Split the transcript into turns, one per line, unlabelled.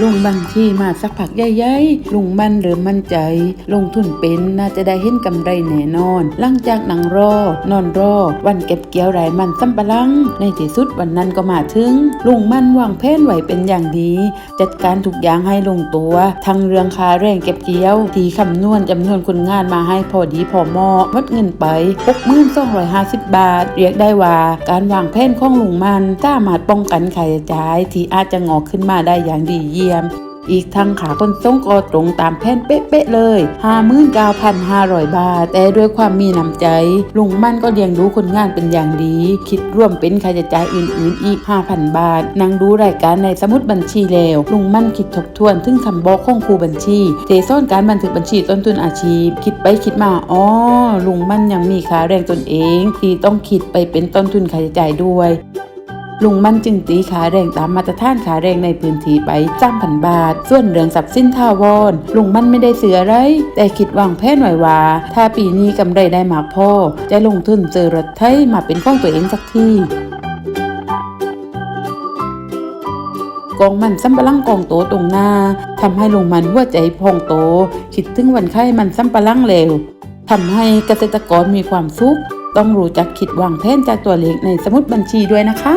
ลุงบัญชีมาสักพักใหญ่ๆลุงมันเริ่มมั่นใจ ลงทุนเป็นน่าจะได้เห็นกำไรแน่นอน หลังจากหนังรอ นอนรอ วันเก็บเกี่ยวไรายมันซ้ำปะลัง ในที่สุดวันนั้นก็มาถึง ลุงมันวางแผนไหวเป็นอย่างดี จัดการทุกอย่างให้ลงตัว ทั้งเรื่องค่าแรงเก็บเกี่ยว ที่คำนวณจำนวนคนงานมาให้พอดีพอเหมาะมดเงินไป6250 บาท เรียกได้ว่า การวางแผนของลุงมันสามารถป้องกันค่าใช้จ่ายที่อาจจะงอกขึ้นมาได้อย่างดีเยี่ยมอีกทั้งขาคนส่งก็ตรงตามแผนเป๊ะๆเลย59,500 บาท แต่ด้วยความมีน้ำใจ ลุงมั่นก็เลี้ยงดูคนงานเป็นอย่างดี คิดร่วมเป็นค่าใช้จ่ายอื่นๆอีก 5,000 บาทนั่งดูรายการในสมุดบัญชีแล้ว ลุงมั่นคิดทบทวนถึงคำบอกของครูบัญชีเทซ่อนการบันทึกบัญชีต้นทุนอาชีพ คิดไปคิดมาอ๋อลุงมั่นยังมีค่าแรงตนเอง ที่ต้องคิดไปเป็นต้นทุนค่าใช้จ่ายด้วย ลุงมันจึงตีขาแรงตามมาตรฐานขาแรงในพื้นที่ไปจ้างพันบาท ส่วนเรื่องทรัพย์สินท่าวอนลุงมันไม่ได้เสืออะไร แต่คิดวางแผนไว้ว่า ถ้าปีนี้กำไรได้มากพอจะลงทุนซื้อรถไถมาเป็นของตัวเองสักทีกองมันซ้ำปะลังกองโตตรงหน้าทำให้ลุงมันหัวใจพองโต คิดถึงวันไข้มันซ้ำปะลังเร็วทำให้เกษตรกรมีความสุข ต้องรู้จักคิดวางแผนจากตัวเลขในสมุดบัญชีด้วยนะคะ